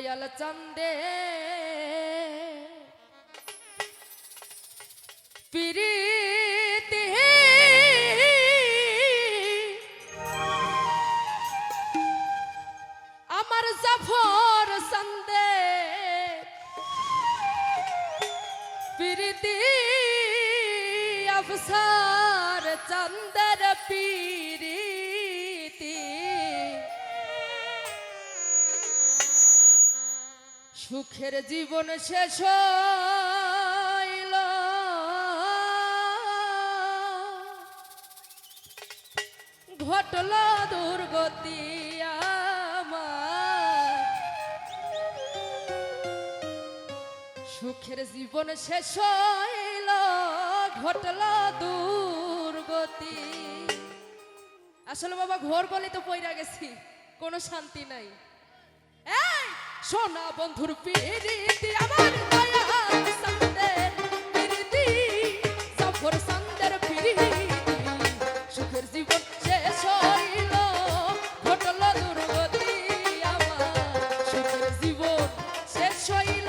দয়াল চন্দে। প্রীতি আমার জাফর সন্দে প্রীতি অবসর চন্দর প্রীতি সুখের জীবন শেষ ঘটল দুর্গতি সুখের জীবন শেষ হইল, ঘটল দুর্গতি। আসলে বাবা, ঘোর গলি তো পইরা গেছি, কোনো শান্তি নাই। সোনা বন্ধুর পিরিতি আমার দয়া সন্দের পিরিতি সফর সন্দের পিরিতি সুখের জীবন শেষ হইল ঘটল দুর্গতি আমার, সুখের জীবন শেষ হইল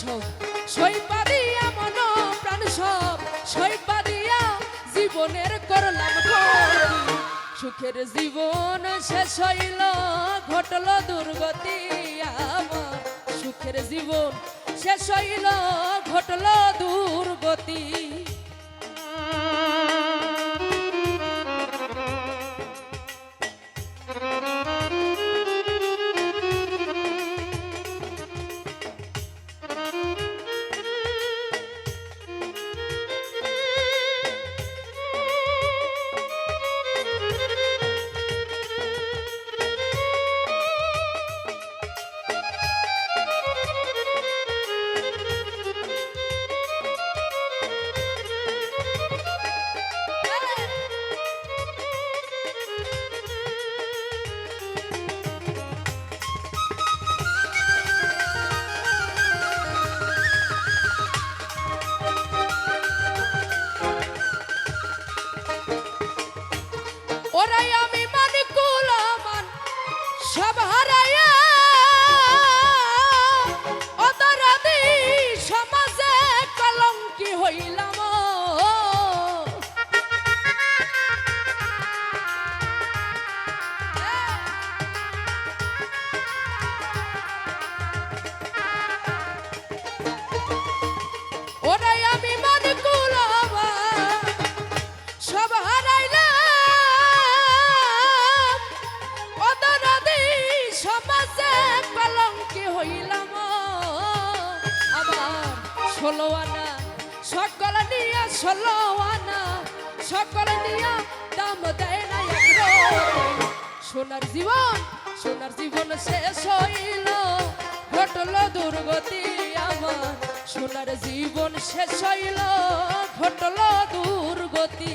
সব সইপা দিয়া মন প্রাণ সব সইপা দিয়া জীবনের করলাম। সুখের জীবন শেষ হইল, ঘটল দুর্গতি আমার সুখের জীবন শেষ হইল, ঘটল দুর্গতি সব হারাইয়া ষোলো আনা সকল নিয়া ষোলো আনা সকল নিয়া দাম দেয় না। সোনার জীবন সোনার জীবন শেষ হইল, ঘটল দুর্গতি আমার সোনার জীবন শেষ হইল, ঘটল দুর্গতি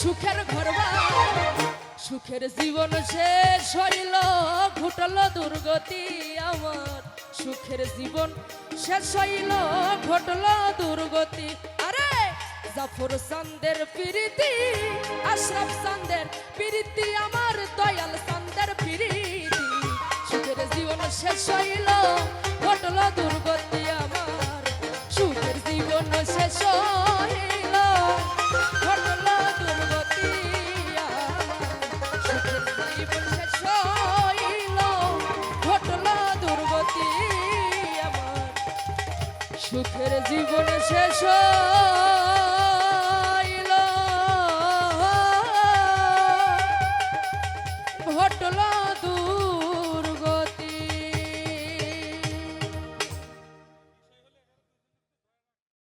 সুখের ঘরবা সুখের জীবন শেষ হইল ঘটল দুর্গতি আমার। সুখের জীবন শেষ হইল ঘটল দুর্গতি। আরে, জাফর চান্দের প্রীতি, আশরাফ চান্দের প্রীতি, আমার দয়াল চান্দের প্রীতি। সুখের জীবন শেষ হইল ঘটল দুর্গতি আমার। সুখের জীবন শেষ হইল জীবন শেষ